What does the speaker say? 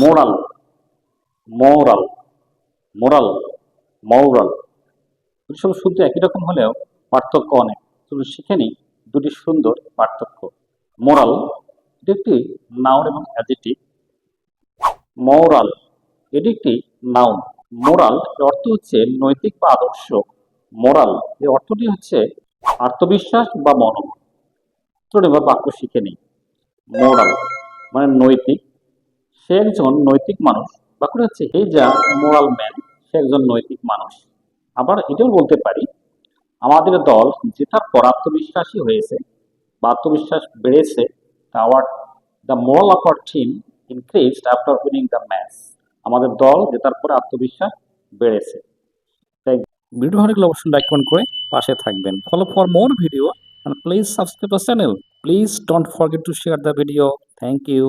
Moral moral moral মৌরাল সব শুনতে একই রকম হলেও পার্থক্য অনেক। চলুন শিখে নিই দুটি সুন্দর পার্থক্য। মোরাল এটি একটি নাউন এবং অ্যাডজেক্টিভ মৌরাল এটি একটি নাউন মোরাল এর অর্থ হচ্ছে নৈতিক বা আদর্শ। মোরাল এর অর্থটি হচ্ছে আত্মবিশ্বাস বা মনোবল চলুন এবার বাক্য শিখে নিই। মোরাল মানে নৈতিক সে একজন নৈতিক মানুষ। বাক্যটা হচ্ছে এই যা মোরাল ম্যান, সে একজন নৈতিক মানুষ। আবার এটাও বলতে পারি, আমাদের দল জেতার পর আত্মবিশ্বাসী হয়েছে বা আত্মবিশ্বাস বেড়েছে our the moral of our team increased after winning the match আমাদের দল জেতার পরে আত্মবিশ্বাস বেড়েছে। তাই ভিডিও ভালো অবশ্যই লাইক করে পাশে থাকবেন। Follow for more video and please subscribe the channel please don't forget to share the video thank you